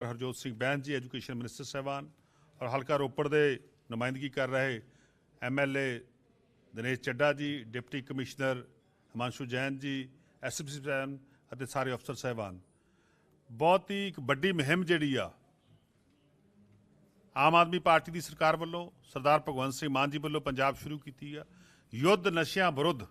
ਹਰਜੋਤ ਸਿੰਘ ਬੈਂਸ ਜੀ, education minister ਸਾਹਿਬਾਨ ਔਰ ਹਲਕਾ ਰੋਪੜ ਦੇ ਨੁਮਾਇੰਦਗੀ ਕਰ ਰਹੇ ਐਮਐਲਏ ਦਿਨੇਸ਼ ਚੱਡਾ ਜੀ, ਡਿਪਟੀ ਕਮਿਸ਼ਨਰ ਹਿਮਾਂਸ਼ੂ ਜੈਨ ਜੀ ਐਸਪੀ ਸਾਹਿਬ ਅਤੇ ਸਾਰੇ ਅਫਸਰ ਸਾਹਿਬਾਨ। ਬਹੁਤ ਹੀ ਇੱਕ ਵੱਡੀ ਮੁਹਿੰਮ ਜਿਹੜੀ ਆ, ਆਮ ਆਦਮੀ ਪਾਰਟੀ ਦੀ ਸਰਕਾਰ ਵੱਲੋਂ, ਸਰਦਾਰ ਭਗਵੰਤ ਸਿੰਘ ਮਾਨ ਜੀ ਵੱਲੋਂ ਪੰਜਾਬ ਸ਼ੁਰੂ ਕੀਤੀ ਆ। ਯੁੱਧ ਨਸ਼ਿਆਂ ਵਿਰੁੱਧ,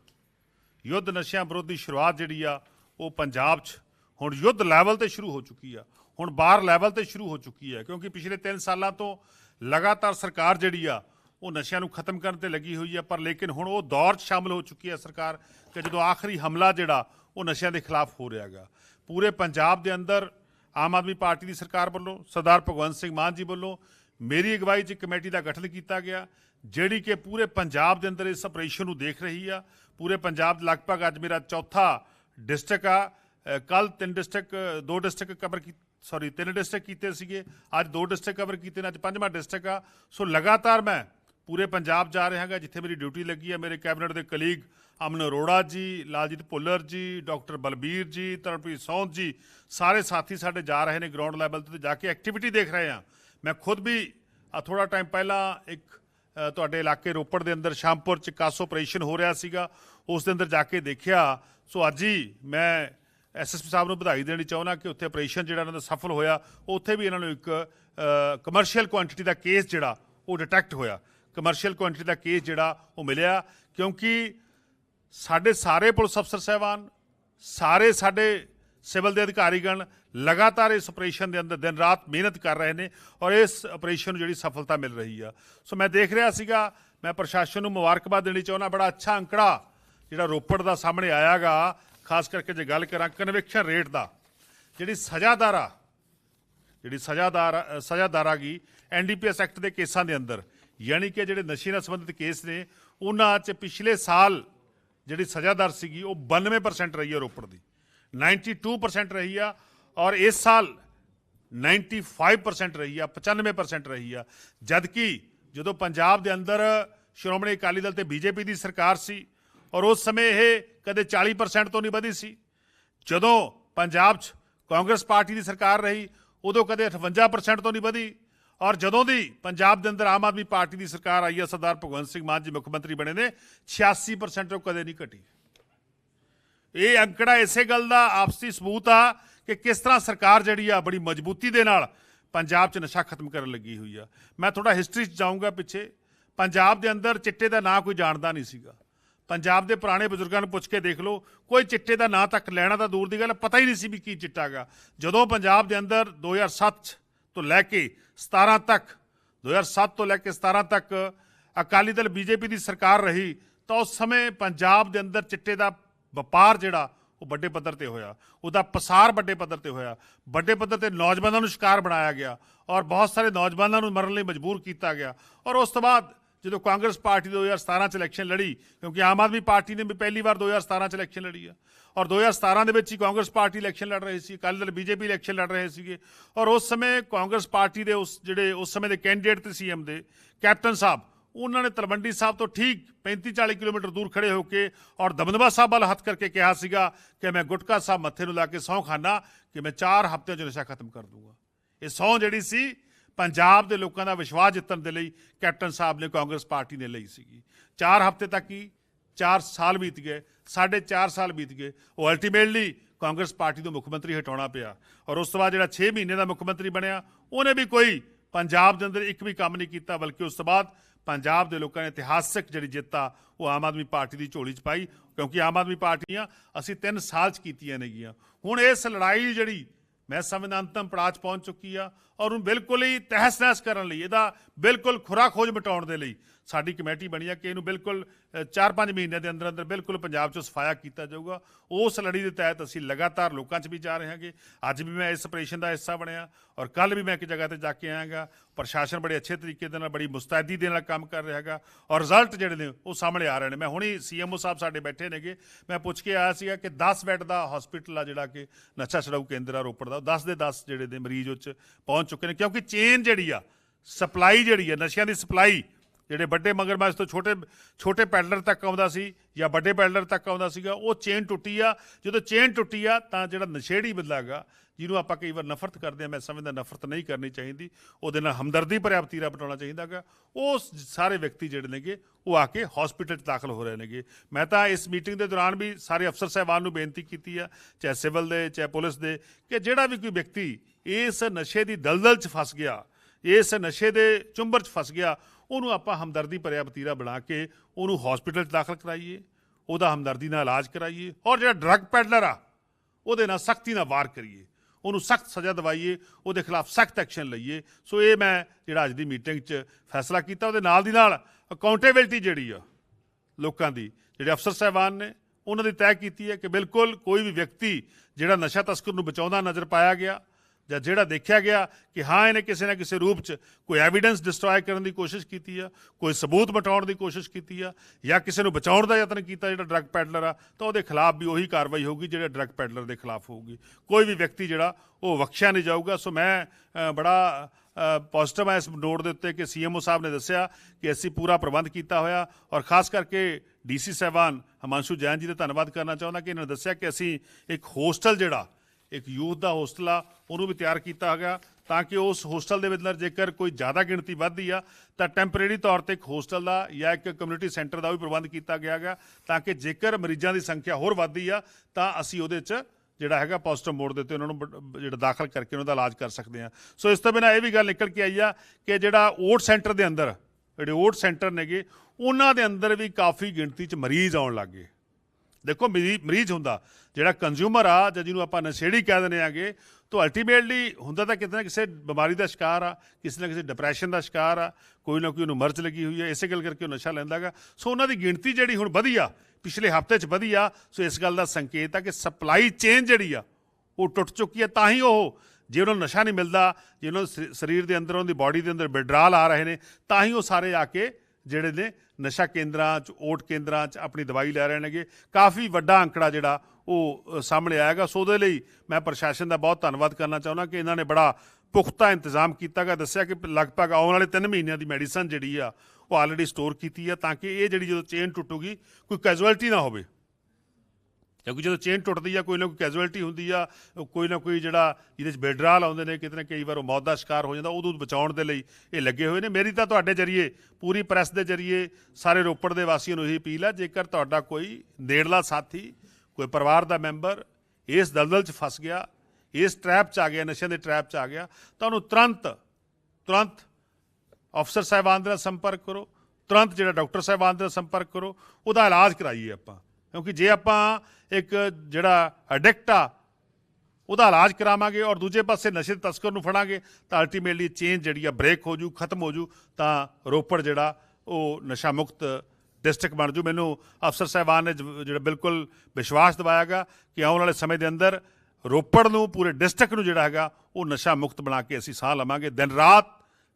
ਯੁੱਧ ਨਸ਼ਿਆਂ ਵਿਰੁੱਧ ਦੀ ਸ਼ੁਰੂਆਤ ਜਿਹੜੀ ਆ, ਉਹ ਪੰਜਾਬ 'ਚ ਹੁਣ ਯੁੱਧ ਲੈਵਲ ਤੇ ਸ਼ੁਰੂ ਹੋ ਚੁੱਕੀ ਆ। ਹੁਣ ਬਾਹਰ ਲੈਵਲ ਤੇ ਸ਼ੁਰੂ ਹੋ ਚੁੱਕੀ ਹੈ, ਕਿਉਂਕਿ ਪਿਛਲੇ 3 ਸਾਲਾਂ ਤੋਂ ਲਗਾਤਾਰ ਸਰਕਾਰ ਜਿਹੜੀ ਆ, ਉਹ ਨਸ਼ਿਆਂ ਨੂੰ ਖਤਮ ਕਰਨ ਤੇ ਲੱਗੀ ਹੋਈ ਹੈ, ਪਰ ਲੇਕਿਨ ਹੁਣ ਉਹ ਦੌਰ 'ਚ ਸ਼ਾਮਲ ਹੋ ਚੁੱਕੀ ਹੈ ਸਰਕਾਰ ਕਿ ਜਦੋਂ ਆਖਰੀ ਹਮਲਾ ਜਿਹੜਾ, ਉਹ ਨਸ਼ਿਆਂ ਦੇ ਖਿਲਾਫ ਹੋ ਰਿਹਾਗਾ ਪੂਰੇ ਪੰਜਾਬ ਦੇ ਅੰਦਰ ਆਮ ਆਦਮੀ ਪਾਰਟੀ ਦੀ ਸਰਕਾਰ ਵੱਲੋਂ, ਸਰਦਾਰ ਭਗਵੰਤ ਸਿੰਘ ਮਾਨ ਜੀ ਵੱਲੋਂ ਮੇਰੀ ਅਗਵਾਈ 'ਚ ਕਮੇਟੀ ਦਾ ਗਠਨ ਕੀਤਾ ਗਿਆ, ਜਿਹੜੀ ਕਿ ਪੂਰੇ ਪੰਜਾਬ ਦੇ ਅੰਦਰ ਇਸ ਆਪਰੇਸ਼ਨ ਨੂੰ ਦੇਖ ਰਹੀ ਆ। ਪੂਰੇ ਪੰਜਾਬ ਲਗਭਗ ਅੱਜ ਮੇਰਾ ਚੌਥਾ ਡਿਸਟ੍ਰਿਕਟ ਆ ਕੱਲ ਤਿੰਨ ਡਿਸਟ੍ਰਿਕਟ ਦੋ ਡਿਸਟ੍ਰਿਕਟ ਕਵਰ ਕੀ ਸੌਰੀ, ਤਿੰਨ ਡਿਸਟ੍ਰਿਕਟ ਕੀਤੇ ਸੀਗੇ। ਅੱਜ ਦੋ ਡਿਸਟ੍ਰਿਕਟ ਕਵਰ ਕੀਤੇ ਨੇ, ਅੱਜ ਪੰਜਵਾਂ ਡਿਸਟ੍ਰਿਕਟ ਆ। ਸੋ ਲਗਾਤਾਰ ਮੈਂ ਪੂਰੇ ਪੰਜਾਬ ਜਾ ਰਿਹਾ ਹਾਂਗਾ, ਜਿੱਥੇ ਮੇਰੀ ਡਿਊਟੀ ਲੱਗੀ ਹੈ, ਮੇਰੇ ਕੈਬਨਿਟ ਦੇ ਕਲੀਗ ਅਮਨ ਅਰੋੜਾ ਜੀ, ਲਾਲਜੀਤ ਭੁੱਲਰ ਜੀ ਡਾਕਟਰ ਬਲਬੀਰ ਜੀ, ਤਰਨਪ੍ਰੀਤ ਸੌਂਦ ਜੀ, ਸਾਰੇ ਸਾਥੀ ਸਾਡੇ ਜਾ ਰਹੇ ਨੇ ਗਰਾਊਂਡ ਲੈਵਲ ਤੇ ਜਾ ਕੇ ਐਕਟੀਵਿਟੀ ਦੇਖ ਰਹੇ ਹਾਂ। ਮੈਂ ਖੁਦ ਵੀ ਥੋੜਾ ਟਾਈਮ ਪਹਿਲਾਂ ਇੱਕ ਤੁਹਾਡੇ ਇਲਾਕੇ ਰੋਪੜ ਦੇ ਅੰਦਰ ਸ਼ਾਮਪੁਰ ਚ ਕਾਸ ਆਪਰੇਸ਼ਨ ਹੋ ਰਿਹਾ ਸੀਗਾ, ਉਸ ਦੇ ਅੰਦਰ ਜਾ ਕੇ ਦੇਖਿਆ। ਸੋ ਅੱਜ ਹੀ ਮੈਂ ਐਸਐਸਪੀ ਸਾਹਿਬ ਨੂੰ ਵਧਾਈ ਦੇਣੀ ਚਾਹੁੰਦਾ ਕਿ ਉੱਥੇ ਆਪਰੇਸ਼ਨ ਜਿਹੜਾ ਇਹਨਾਂ ਦਾ ਸਫਲ ਹੋਇਆ ਉੱਥੇ ਵੀ ਇਹਨਾਂ ਨੂੰ ਇੱਕ ਕਮਰਸ਼ੀਅਲ ਕੁਆਂਟੀਟੀ ਦਾ ਕੇਸ ਜਿਹੜਾ, ਉਹ ਡਿਟੈਕਟ ਹੋਇਆ। ਕਮਰਸ਼ੀਅਲ ਕੁਆਂਟੀਟੀ ਦਾ ਕੇਸ ਜਿਹੜਾ, ਉਹ ਮਿਲਿਆ ਕਿਉਂਕਿ ਸਾਡੇ ਸਾਰੇ ਪੁਲਿਸ ਅਫਸਰ ਸਾਹਿਬਾਨ, ਸਾਰੇ ਸਾਡੇ ਸਿਵਲ ਦੇ ਅਧਿਕਾਰੀਗਣ ਲਗਾਤਾਰ ਇਸ ਆਪਰੇਸ਼ਨ ਦੇ ਅੰਦਰ ਦਿਨ ਰਾਤ ਮਿਹਨਤ ਕਰ ਰਹੇ ਨੇ ਔਰ ਇਸ ਆਪਰੇਸ਼ਨ ਨੂੰ ਜਿਹੜੀ ਸਫਲਤਾ ਮਿਲ ਰਹੀ ਆ। ਸੋ ਮੈਂ ਦੇਖ ਰਿਹਾ ਸੀਗਾ, ਮੈਂ ਪ੍ਰਸ਼ਾਸਨ ਨੂੰ ਮੁਬਾਰਕਬਾਦ ਦੇਣੀ ਚਾਹੁੰਦਾ, ਬੜਾ ਅੱਛਾ ਅੰਕੜਾ ਜਿਹੜਾ ਰੋਪੜ ਦਾ ਸਾਹਮਣੇ ਆਇਆਗਾ। ਖਾਸ ਕਰਕੇ ਜੇ ਗੱਲ ਕਰਾਂ ਕਨਵਿਕਸ਼ਨ ਰੇਟ ਦਾ ਜਿਹੜੀ ਸਜ਼ਾਦਾਰਾ ਆ ਜਿਹੜੀ ਸਜ਼ਾਦਾਰ ਅ, ਸਜ਼ਾਦਾਰ ਆ ਗਈ ਐਨਡੀਪੀਐਸ ਐਕਟ ਦੇ ਕੇਸਾਂ ਦੇ ਅੰਦਰ ਯਾਨੀ ਕਿ ਜਿਹੜੇ ਨਸ਼ੇ ਨਾਲ ਸੰਬੰਧਿਤ ਕੇਸ ਨੇ ਉਹਨਾਂ 'ਚ ਪਿਛਲੇ ਸਾਲ ਜਿਹੜੀ ਸਜ਼ਾਦਾਰ ਸੀਗੀ ਉਹ 92% ਰਹੀ ਹੈ ਰੋਪੜ ਦੀ। 92% ਰਹੀ ਆ ਔਰ ਇਸ ਸਾਲ 95% ਰਹੀ ਆ 95% ਰਹੀ ਆ। ਜਦਕਿ ਜਦੋਂ ਪੰਜਾਬ ਦੇ ਅੰਦਰ ਸ਼੍ਰੋਮਣੀ ਅਕਾਲੀ ਦਲ ਤੇ ਬੀਜੇਪੀ ਦੀ ਸਰਕਾਰ ਸੀ ਔਰ ਉਸ ਸਮੇਂ ਇਹ ਕਦੇ 40% ਤੋਂ ਨਹੀਂ ਵਧੀ ਸੀ। ਜਦੋਂ ਪੰਜਾਬ 'ਚ ਕਾਂਗਰਸ ਪਾਰਟੀ ਦੀ ਸਰਕਾਰ ਰਹੀ, ਉਦੋਂ ਕਦੇ 58% ਤੋਂ ਨਹੀਂ ਵਧੀ। ਔਰ ਜਦੋਂ ਦੀ ਪੰਜਾਬ ਦੇ ਅੰਦਰ ਆਮ ਆਦਮੀ ਪਾਰਟੀ ਦੀ ਸਰਕਾਰ ਆਈ ਹੈ, ਸਰਦਾਰ ਭਗਵੰਤ ਸਿੰਘ ਮਾਨ ਜੀ ਮੁੱਖ ਮੰਤਰੀ ਬਣੇ ਨੇ 86% ਤੋਂ ਕਦੇ ਨਹੀਂ ਘਟੀ। ਇਹ ਅੰਕੜਾ ਇਸੇ ਗੱਲ ਦਾ ਆਪਸੀ ਸਬੂਤ ਆ ਕਿ ਕਿਸ ਤਰ੍ਹਾਂ ਸਰਕਾਰ ਜਿਹੜੀ ਆ, ਬੜੀ ਮਜ਼ਬੂਤੀ ਦੇ ਨਾਲ ਪੰਜਾਬ 'ਚ ਨਸ਼ਾ ਖਤਮ ਕਰਨ ਲੱਗੀ ਹੋਈ ਆ। ਮੈਂ ਥੋੜਾ ਹਿਸਟਰੀ 'ਚ ਜਾਊਂਗਾ ਪਿੱਛੇ। ਪੰਜਾਬ ਦੇ ਅੰਦਰ ਚਿੱਟੇ ਦਾ ਨਾਂ ਕੋਈ ਜਾਣਦਾ ਨਹੀਂ ਸੀਗਾ। ਪੰਜਾਬ ਦੇ ਪੁਰਾਣੇ ਬਜ਼ੁਰਗਾਂ ਨੂੰ ਪੁੱਛ ਕੇ ਦੇਖ ਲਓ, ਕੋਈ ਚਿੱਟੇ ਦਾ ਨਾਂ ਤੱਕ ਲੈਣਾ ਤਾਂ ਦੂਰ ਦੀ ਗੱਲ ਪਤਾ ਹੀ ਨਹੀਂ ਸੀ ਵੀ ਕੀ ਚਿੱਟਾ ਗਾ। ਜਦੋਂ ਪੰਜਾਬ ਦੇ ਅੰਦਰ 2007 'ਚ ਤੋਂ ਲੈ ਕੇ 17 ਤੱਕ 2007 ਤੋਂ ਲੈ ਕੇ 17 ਤੱਕ ਅਕਾਲੀ ਦਲ ਬੀਜੇਪੀ ਦੀ ਸਰਕਾਰ ਰਹੀ, ਤਾਂ ਉਸ ਸਮੇਂ ਪੰਜਾਬ ਦੇ ਅੰਦਰ ਚਿੱਟੇ ਦਾ ਵਪਾਰ ਜਿਹੜਾ, ਉਹ ਵੱਡੇ ਪੱਧਰ ਤੇ ਹੋਇਆ। ਉਹਦਾ ਪਸਾਰ ਵੱਡੇ ਪੱਧਰ ਤੇ ਹੋਇਆ। ਵੱਡੇ ਪੱਧਰ ਤੇ ਨੌਜਵਾਨਾਂ ਨੂੰ ਸ਼ਿਕਾਰ ਬਣਾਇਆ ਗਿਆ ਔਰ ਬਹੁਤ ਸਾਰੇ ਨੌਜਵਾਨਾਂ ਨੂੰ ਮਰਨ ਲਈ ਮਜਬੂਰ ਕੀਤਾ ਗਿਆ। ਔਰ ਉਸ ਤੋਂ ਬਾਅਦ ਜਦੋਂ ਕਾਂਗਰਸ ਪਾਰਟੀ 2017 ਚ ਇਲੈਕਸ਼ਨ ਲੜੀ, ਕਿਉਂਕਿ ਆਮ ਆਦਮੀ ਪਾਰਟੀ ਨੇ ਵੀ ਪਹਿਲੀ ਵਾਰ 2017 ਚ ਇਲੈਕਸ਼ਨ ਲੜੀ ਆ। ਔਰ 2017 ਦੇ ਵਿੱਚ ਹੀ ਕਾਂਗਰਸ ਪਾਰਟੀ ਇਲੈਕਸ਼ਨ ਲੜ ਰਹੀ ਸੀ, ਅਕਾਲੀ ਦਲ ਬੀਜੇਪੀ ਇਲੈਕਸ਼ਨ ਲੜ ਰਹੇ ਸੀਗੇ। ਔਰ ਉਸ ਸਮੇਂ ਕਾਂਗਰਸ ਪਾਰਟੀ ਦੇ ਉਸ, ਜਿਹੜੇ ਉਸ ਸਮੇਂ ਦੇ ਕੈਂਡੀਡੇਟ ਤੇ ਸੀਐਮ ਦੇ, ਕੈਪਟਨ ਸਾਹਿਬ, ਉਹਨਾਂ ਨੇ ਤਲਵੰਡੀ ਸਾਹਿਬ ਤੋਂ ਠੀਕ 35 40 ਕਿਲੋਮੀਟਰ ਦੂਰ ਖੜੇ ਹੋ ਕੇ ਔਰ ਦਮਦਮਾ ਸਾਹਿਬ ਵੱਲ ਹੱਥ ਕਰਕੇ ਕਿਹਾ ਸੀਗਾ ਕਿ ਮੈਂ ਗੁਟਕਾ ਸਾਹਿਬ ਮੱਥੇ ਨੂੰ ਲਾ ਕੇ ਸਹੁੰ ਖਾਨਾ, ਕਿ ਮੈਂ 4 ਹਫ਼ਤਿਆਂ 'ਚ ਨਸ਼ਾ ਖਤਮ ਕਰ ਦੂੰਗਾ। ਇਹ ਸਹੁੰ ਜਿਹੜੀ ਸੀ ਪੰਜਾਬ ਦੇ ਲੋਕਾਂ ਦਾ ਵਿਸ਼ਵਾਸ ਜਿੱਤਣ ਦੇ ਲਈ ਕੈਪਟਨ ਸਾਹਿਬ ਨੇ ਕਾਂਗਰਸ ਪਾਰਟੀ ਨੇ ਲਈ ਸੀਗੀ। 4 ਹਫ਼ਤੇ ਤੱਕ ਹੀ 4 ਸਾਲ ਬੀਤ ਗਏ, ਸਾਢੇ 4 ਸਾਲ ਬੀਤ ਗਏ। ਉਹ ਅਲਟੀਮੇਟਲੀ ਕਾਂਗਰਸ ਪਾਰਟੀ ਤੋਂ ਮੁੱਖ ਮੰਤਰੀ ਹਟਾਉਣਾ ਪਿਆ ਔਰ ਉਸ ਤੋਂ ਬਾਅਦ ਜਿਹੜਾ 6 ਮਹੀਨੇ ਦਾ ਮੁੱਖ ਮੰਤਰੀ ਬਣਿਆ, ਉਹਨੇ ਵੀ ਕੋਈ ਪੰਜਾਬ ਦੇ ਅੰਦਰ ਇੱਕ ਵੀ ਕੰਮ ਨਹੀਂ ਕੀਤਾ, ਬਲਕਿ ਉਸ ਤੋਂ ਬਾਅਦ ਪੰਜਾਬ ਦੇ ਲੋਕਾਂ ਨੇ ਇਤਿਹਾਸਕ ਜਿਹੜੀ ਜਿੱਤ ਆ, ਉਹ ਆਮ ਆਦਮੀ ਪਾਰਟੀ ਦੀ ਝੋਲੀ 'ਚ ਪਾਈ। ਕਿਉਂਕਿ ਆਮ ਆਦਮੀ ਪਾਰਟੀਆਂ ਅਸੀਂ 3 ਸਾਲ 'ਚ ਕੀਤੀਆਂ ਨੇਗੀਆਂ। ਹੁਣ ਇਸ ਲੜਾਈ ਜਿਹੜੀ ਮੈਂ ਸਮਝਦਾ ਅੰਤਮ ਪੜਾਅ 'ਚ ਪਹੁੰਚ ਚੁੱਕੀ ਆ ਔਰ ਉਹਨੂੰ ਬਿਲਕੁਲ ਹੀ ਤਹਿਸ-ਨਹਿਸ ਕਰਨ ਲਈ, ਇਹਦਾ ਬਿਲਕੁਲ ਖੁਰਾ ਖੋਜ ਮਿਟਾਉਣ ਦੇ ਲਈ ਸਾਡੀ ਕਮੇਟੀ ਬਣੀ ਆ ਕਿ ਇਹਨੂੰ ਬਿਲਕੁਲ 4-5 ਮਹੀਨਿਆਂ ਦੇ ਅੰਦਰ ਅੰਦਰ ਬਿਲਕੁਲ ਪੰਜਾਬ 'ਚੋਂ ਸਫਾਇਆ ਕੀਤਾ ਜਾਊਗਾ। ਉਸ ਲੜੀ ਦੇ ਤਹਿਤ ਅਸੀਂ ਲਗਾਤਾਰ ਲੋਕਾਂ 'ਚ ਵੀ ਜਾ ਰਹੇ ਹਾਂਗੇ। ਅੱਜ ਵੀ ਮੈਂ ਇਸ ਆਪਰੇਸ਼ਨ ਦਾ ਹਿੱਸਾ ਬਣਿਆ ਔਰ ਕੱਲ ਵੀ ਮੈਂ ਇੱਕ ਜਗ੍ਹਾ ਤੇ ਜਾ ਕੇ ਆਇਆਗਾ। ਪ੍ਰਸ਼ਾਸਨ ਬੜੇ ਅੱਛੇ ਤਰੀਕੇ ਦੇ ਨਾਲ, ਬੜੀ ਮੁਸਤੈਦੀ ਦੇ ਨਾਲ ਕੰਮ ਕਰ ਰਿਹਾ ਹੈਗਾ ਔਰ ਰਿਜ਼ਲਟ ਜਿਹੜੇ ਨੇ ਉਹ ਸਾਹਮਣੇ ਆ ਰਹੇ ਨੇ। ਮੈਂ ਹੁਣੀ ਸੀਐਮਓ ਸਾਹਿਬ ਸਾਡੇ ਬੈਠੇ ਨੇਗੇ। ਮੈਂ ਪੁੱਛ ਕੇ ਆਇਆ ਸੀਗਾ ਕਿ 10 ਬੈੱਡ ਦਾ ਹਸਪੀਟਲ ਆ ਜਿਹੜਾ ਕਿ ਨਸ਼ਾ ਛਡਾਊ ਕੇਂਦਰ ਆ ਰੋਪੜ ਦਾ, ਉਹ 10 ਦੇ 10 ਜਿਹੜੇ ਦੇ ਮਰੀਜ਼ ਉੱਚ ਪਹੁੰਚ ਚੁੱਕੇ ਨੇ। ਕਿਉਂਕਿ ਚੇਨ ਜਿਹੜੀ ਆ ਸਪਲਾਈ ਜਿਹੜੀ ਆ, ਨਸ਼ਿਆਂ ਦੀ ਸਪਲਾਈ ਜਿਹੜੇ ਵੱਡੇ ਮਗਰਮੱਛ ਤੋਂ ਛੋਟੇ ਛੋਟੇ ਪੈਡਲਰ ਤੱਕ ਆਉਂਦਾ ਸੀ ਜਾਂ ਵੱਡੇ ਪੈਡਲਰ ਤੱਕ ਆਉਂਦਾ ਸੀਗਾ, ਉਹ ਚੇਨ ਟੁੱਟੀ ਆ। ਜਦੋਂ ਚੇਨ ਟੁੱਟੀ ਆ, ਤਾਂ ਜਿਹੜਾ ਨਸ਼ੇੜੀ ਬੰਦਾ ਹੈਗਾ, ਜਿਹਨੂੰ ਆਪਾਂ ਕਈ ਵਾਰ ਨਫ਼ਰਤ ਕਰਦੇ ਆ ਮੈਂ ਸਮਝਦਾ ਨਫ਼ਰਤ ਨਹੀਂ ਕਰਨੀ ਚਾਹੀਦੀ, ਉਹਦੇ ਨਾਲ ਹਮਦਰਦੀ ਭਰਿਆ ਵਤੀਰਾ ਬਟਾਉਣਾ ਚਾਹੀਦਾਗਾ ਉਹ ਸਾਰੇ ਵਿਅਕਤੀ ਜਿਹੜੇ ਨੇਗੇ, ਉਹ ਆ ਕੇ ਹਸਪੀਟਲ 'ਚ ਦਾਖਲ ਹੋ ਰਹੇ ਨੇਗੇ। ਮੈਂ ਤਾਂ ਇਸ ਮੀਟਿੰਗ ਦੇ ਦੌਰਾਨ ਵੀ ਸਾਰੇ ਅਫਸਰ ਸਾਹਿਬਾਨ ਨੂੰ ਬੇਨਤੀ ਕੀਤੀ ਆ, ਚਾਹੇ ਸਿਵਲ ਦੇ, ਚਾਹੇ ਪੁਲਿਸ ਦੇ, ਕਿ ਜਿਹੜਾ ਵੀ ਕੋਈ ਵਿਅਕਤੀ ਇਸ ਨਸ਼ੇ ਦੀ ਦਲਦਲ 'ਚ ਫਸ ਗਿਆ ਇਸ ਨਸ਼ੇ ਦੇ ਚੁੰਬਰ 'ਚ ਫਸ ਗਿਆ, ਉਹਨੂੰ ਆਪਾਂ ਹਮਦਰਦੀ ਭਰਿਆ ਵਤੀਰਾ ਬਣਾ ਕੇ ਉਹਨੂੰ ਹਸਪੀਟਲ 'ਚ ਦਾਖਲ ਕਰਾਈਏ, ਉਹਦਾ ਹਮਦਰਦੀ ਨਾਲ ਇਲਾਜ ਕਰਾਈਏ ਔਰ ਜਿਹੜਾ ਡਰੱਗ ਪੈਡਲਰ ਆ, ਉਹਦੇ ਨਾਲ ਸਖਤੀ ਨਾਲ ਵਾਰ ਕਰੀਏ, ਉਹਨੂੰ ਸਖਤ ਸਜ਼ਾ ਦਵਾਈਏ, ਉਹਦੇ ਖਿਲਾਫ ਸਖਤ ਐਕਸ਼ਨ ਲਈਏ। ਸੋ ਇਹ ਮੈਂ ਜਿਹੜਾ ਅੱਜ ਦੀ ਮੀਟਿੰਗ 'ਚ ਫੈਸਲਾ ਕੀਤਾ, ਉਹਦੇ ਨਾਲ ਦੀ ਨਾਲ ਅਕਾਊਂਟੇਬਿਲਟੀ ਜਿਹੜੀ ਆ, ਲੋਕਾਂ ਦੀ, ਜਿਹੜੇ ਅਫਸਰ ਸਾਹਿਬਾਨ ਨੇ, ਉਹਨਾਂ ਦੀ ਤੈਅ ਕੀਤੀ ਹੈ ਕਿ ਬਿਲਕੁਲ ਕੋਈ ਵੀ ਵਿਅਕਤੀ ਜਿਹੜਾ ਨਸ਼ਾ ਤਸਕਰ ਨੂੰ ਬਚਾਉਂਦਾ ਨਜ਼ਰ ਪਾਇਆ ਗਿਆ ਜਾਂ ਜਿਹੜਾ ਦੇਖਿਆ ਗਿਆ ਕਿ ਹਾਂ, ਇਹਨੇ ਕਿਸੇ ਨਾ ਕਿਸੇ ਰੂਪ 'ਚ ਕੋਈ ਐਵੀਡੈਂਸ ਡਿਸਟਰੋਏ ਕਰਨ ਦੀ ਕੋਸ਼ਿਸ਼ ਕੀਤੀ ਆ, ਕੋਈ ਸਬੂਤ ਮਟਾਉਣ ਦੀ ਕੋਸ਼ਿਸ਼ ਕੀਤੀ ਆ, ਜਾਂ ਕਿਸੇ ਨੂੰ ਬਚਾਉਣ ਦਾ ਯਤਨ ਕੀਤਾ ਜਿਹੜਾ ਡਰੱਗ ਪੈਡਲਰ ਆ, ਤਾਂ ਉਹਦੇ ਖਿਲਾਫ ਵੀ ਉਹੀ ਕਾਰਵਾਈ ਹੋਊਗੀ ਜਿਹੜਾ ਡਰੱਗ ਪੈਡਲਰ ਦੇ ਖਿਲਾਫ ਹੋਊਗੀ। ਕੋਈ ਵੀ ਵਿਅਕਤੀ ਜਿਹੜਾ ਉਹ ਬਖਸ਼ਿਆ ਨਹੀਂ ਜਾਊਗਾ। ਸੋ ਮੈਂ ਬੜਾ ਪੋਜ਼ਿਟਿਵ ਹੈ ਇਸ ਨੋਟ ਦੇ ਉੱਤੇ ਕਿ ਸੀਐਮਓ ਸਾਹਿਬ ਨੇ ਦੱਸਿਆ ਕਿ ਅਸੀਂ ਪੂਰਾ ਪ੍ਰਬੰਧ ਕੀਤਾ ਹੋਇਆ ਔਰ ਖਾਸ ਕਰਕੇ ਡੀਸੀ ਸਾਹਿਬਾਨ ਹਮਾਂਸ਼ੂ ਜੈਨ ਜੀ ਦਾ ਧੰਨਵਾਦ ਕਰਨਾ ਚਾਹੁੰਦਾ ਕਿ ਇਹਨਾਂ ਨੇ ਦੱਸਿਆ ਕਿ ਅਸੀਂ ਇੱਕ ਹੋਸਟਲ ਜਿਹੜਾ ਇੱਕ ਯੂਥ ਦਾ ਹੋਸਟਲ ਆ ਉਹਨੂੰ ਵੀ ਤਿਆਰ ਕੀਤਾ ਹੈਗਾ ਤਾਂ ਕਿ ਉਸ ਹੋਸਟਲ ਦੇ ਵਿੱਚ ਜੇਕਰ ਕੋਈ ਜ਼ਿਆਦਾ ਗਿਣਤੀ ਵੱਧਦੀ ਆ, ਤਾਂ ਟੈਂਪਰੇਰੀ ਤੌਰ ਤੇ ਇੱਕ ਹੋਸਟਲ ਦਾ ਜਾਂ ਇੱਕ ਕਮਿਊਨਿਟੀ ਸੈਂਟਰ ਦਾ ਵੀ ਪ੍ਰਬੰਧ ਕੀਤਾ ਗਿਆ ਹੈਗਾ ਤਾਂ ਕਿ ਜੇਕਰ ਮਰੀਜ਼ਾਂ ਦੀ ਸੰਖਿਆ ਹੋਰ ਵੱਧਦੀ ਆ, ਤਾਂ ਅਸੀਂ ਉਹਦੇ 'ਚ ਜਿਹੜਾ ਹੈਗਾ ਪੋਜ਼ਿਟਿਵ ਮੋਡ ਦੇ ਉੱਤੇ ਉਹਨਾਂ ਨੂੰ ਬ- ਜਿਹੜਾ ਦਾਖਲ ਕਰਕੇ ਉਹਨਾਂ ਦਾ ਇਲਾਜ ਕਰ ਸਕਦੇ ਆ। ਸੋ ਇਸ ਤੋਂ ਬਿਨਾਂ ਇਹ ਵੀ ਗੱਲ ਨਿਕਲ ਕੇ ਆਈ ਆ ਕਿ ਜਿਹੜਾ ਓਟ ਸੈਂਟਰ ਦੇ ਅੰਦਰ, ਜਿਹੜੇ ਓਟ ਸੈਂਟਰ ਨੇਗੇ, ਉਹਨਾਂ ਦੇ ਅੰਦਰ ਵੀ ਕਾਫੀ ਗਿਣਤੀ 'ਚ ਮਰੀਜ਼ ਆਉਣ ਲੱਗ ਗਏ। ਦੇਖੋ, ਮਰੀ- ਮਰੀਜ਼ ਹੁੰਦਾ। ਜਿਹੜਾ ਕੰਜ਼ਿਊਮਰ ਆ, ਜਾਂ ਜਿਹਨੂੰ ਆਪਾਂ ਨਸ਼ੇੜੀ ਕਹਿ ਦਿੰਦੇ ਆਗੇ, ਤਾਂ ਅਲਟੀਮੇਟਲੀ ਹੁੰਦਾ ਤਾਂ ਕਿਤੇ ਨਾ ਕਿਸੇ ਬਿਮਾਰੀ ਦਾ ਸ਼ਿਕਾਰ ਆ, ਕਿਸੇ ਨਾ ਕਿਸੇ ਡਿਪਰੈਸ਼ਨ ਦਾ ਸ਼ਿਕਾਰ ਆ, ਕੋਈ ਨਾ ਕੋਈ ਉਹਨੂੰ ਮਰਜ਼ ਲੱਗੀ ਹੋਈ ਹੈ ਇਸੇ ਗੱਲ ਕਰਕੇ ਉਹ ਨਸ਼ਾ ਲੈਂਦਾਗਾ ਸੋ ਉਹਨਾਂ ਦੀ ਗਿਣਤੀ ਜਿਹੜੀ ਹੁਣ ਵਧੀ ਆ ਪਿਛਲੇ ਹਫ਼ਤੇ 'ਚ ਵਧੀ ਆ ਸੋ ਇਸ ਗੱਲ ਦਾ ਸੰਕੇਤ ਆ ਕਿ ਸਪਲਾਈ ਚੇਨ ਜਿਹੜੀ ਆ, ਉਹ ਟੁੱਟ ਚੁੱਕੀ ਆ, ਤਾਂ ਹੀ ਉਹ ਜੇ ਉਹਨਾਂ ਨੂੰ ਨਸ਼ਾ ਨਹੀਂ ਮਿਲਦਾ, ਜੇ ਉਹਨਾਂ ਨੂੰ ਸਰੀ- ਸਰੀਰ ਦੇ ਅੰਦਰ ਉਹਨਾਂ ਦੀ ਬਾਡੀ ਦੇ ਅੰਦਰ ਵਿਡਰਾਲ ਆ ਰਹੇ ਨੇ, ਤਾਂ ਹੀ ਉਹ ਸਾਰੇ ਆ ਕੇ ਜਿਹੜੇ ਨੇ ਨਸ਼ਾ ਕੇਂਦਰਾਂ 'ਚ ਓਟ ਕੇਂਦਰਾਂ 'ਚ ਆਪਣੀ ਦਵਾਈ ਲੈ ਰਹੇ ਨੇਗੇ। ਕਾਫੀ ਵੱਡਾ ਅੰਕੜਾ ਜਿਹੜਾ ਉਹ ਅ, ਸਾਹਮਣੇ ਆਏਗਾ। ਸੋ ਉਹਦੇ ਲਈ ਮੈਂ ਪ੍ਰਸ਼ਾਸਨ ਦਾ ਬਹੁਤ ਧੰਨਵਾਦ ਕਰਨਾ ਚਾਹੁੰਦਾ ਕਿ ਇਹਨਾਂ ਨੇ ਬੜਾ ਪੁਖਤਾ ਇੰਤਜ਼ਾਮ ਕੀਤਾ ਕੀਤਾਗਾ ਦੱਸਿਆ ਕਿ ਲਗਭਗ ਆਉਣ ਵਾਲੇ 3 ਮਹੀਨਿਆਂ ਦੀ ਮੈਡੀਸਨ ਜਿਹੜੀ ਆ ਉਹ ਆਲਰੇਡੀ ਸਟੋਰ ਕੀਤੀ ਆ ਤਾਂ ਕਿ ਇਹ ਜਿਹੜੀ ਜਦੋਂ ਚੇਨ ਟੁੱਟੂਗੀ ਕੋਈ ਕੈਜੁਅਲਟੀ ਨਾ ਹੋਵੇ। ਕਿਉਂਕਿ ਜਦੋਂ ਚੇਨ ਟੁੱਟਦੀ ਆ, ਕੋਈ ਨਾ ਕੋਈ ਕੈਜੁਅਲਟੀ ਹੁੰਦੀ ਆ, ਕੋਈ ਨਾ ਕੋਈ ਜਿਹੜਾ ਜਿਹਦੇ ਚ ਬੇਡਰਾਲ ਆਉਂਦੇ ਨੇ, ਕਿਤੇ ਨਾ ਕਈ ਵਾਰ ਉਹ ਮੌਤ ਦਾ ਸ਼ਿਕਾਰ ਹੋ ਜਾਂਦਾ, ਉਹਨੂੰ ਬਚਾਉਣ ਦੇ ਲਈ ਇਹ ਲੱਗੇ ਹੋਏ ਨੇ। ਮੇਰੀ ਤਾਂ ਤੁਹਾਡੇ ਜਰੀਏ, ਪੂਰੀ ਪ੍ਰੈਸ ਦੇ ਜਰੀਏ, ਸਾਰੇ ਰੋਪੜ ਦੇ ਵਾਸੀਆਂ ਨੂੰ ਇਹੀ ਅਪੀਲ ਆ, ਜੇਕਰ ਤੁਹਾਡਾ ਕੋਈ ਨੇੜਲਾ ਸਾਥੀ, ਕੋਈ ਪਰਿਵਾਰ ਦਾ ਮੈਂਬਰ ਇਸ ਦਲਦਲ 'ਚ ਫਸ ਗਿਆ, ਇਸ ਟ੍ਰੈਪ 'ਚ ਆ ਗਿਆ, ਨਸ਼ਿਆਂ ਦੇ ਟ੍ਰੈਪ 'ਚ ਆ ਗਿਆ, ਤਾਂ ਉਹਨੂੰ ਤੁਰੰਤ ਤੁਰੰਤ ਅਫਸਰ ਸਾਹਿਬਾਨ ਦੇ ਨਾਲ ਸੰਪਰਕ ਕਰੋ, ਤੁਰੰਤ ਜਿਹੜਾ ਡਾਕਟਰ ਸਾਹਿਬਾਨ ਦੇ ਨਾਲ ਸੰਪਰਕ ਕਰੋ, ਉਹਦਾ ਇਲਾਜ ਕਰਾਈਏ ਆਪਾਂ। ਕਿਉਂਕਿ ਜੇ ਆਪਾਂ ਇੱਕ ਜਿਹੜਾ ਐਡਿਕਟ ਆ, ਉਹਦਾ ਇਲਾਜ ਕਰਾਵਾਂਗੇ ਔਰ ਦੂਜੇ ਪਾਸੇ ਨਸ਼ੇ ਦੇ ਤਸਕਰ ਨੂੰ ਫੜਾਂਗੇ, ਤਾਂ ਅਲਟੀਮੇਟਲੀ ਚੇਂਜ ਜਿਹੜੀ ਆ ਬ੍ਰੇਕ ਹੋ ਜੂ, ਖਤਮ ਹੋ ਜੂ, ਤਾਂ ਰੋਪੜ ਜਿਹੜਾ ਉਹ ਨਸ਼ਾ ਮੁਕਤ ਡਿਸਟ੍ਰਿਕਟ ਬਣ ਜੂ। ਮੈਨੂੰ ਅਫਸਰ ਸਾਹਿਬਾਨ ਨੇ ਜਿਹੜਾ ਬਿਲਕੁਲ ਵਿਸ਼ਵਾਸ ਦਿਵਾਇਆਗਾ ਕਿ ਆਉਣ ਵਾਲੇ ਸਮੇਂ ਦੇ ਅੰਦਰ ਰੋਪੜ ਨੂੰ, ਪੂਰੇ ਡਿਸਟ੍ਰਿਕਟ ਨੂੰ ਜਿਹੜਾ ਹੈਗਾ, ਉਹ ਨਸ਼ਾ ਮੁਕਤ ਬਣਾ ਕੇ ਅਸੀਂ ਸਾਹ ਲਵਾਂਗੇ। ਦਿਨ ਰਾਤ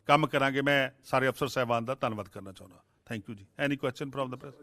ਕੰਮ ਕਰਾਂਗੇ। ਮੈਂ ਸਾਰੇ ਅਫਸਰ ਸਾਹਿਬਾਨ ਦਾ ਧੰਨਵਾਦ ਕਰਨਾ ਚਾਹੁੰਦਾ। Thank you ji. Any question from the press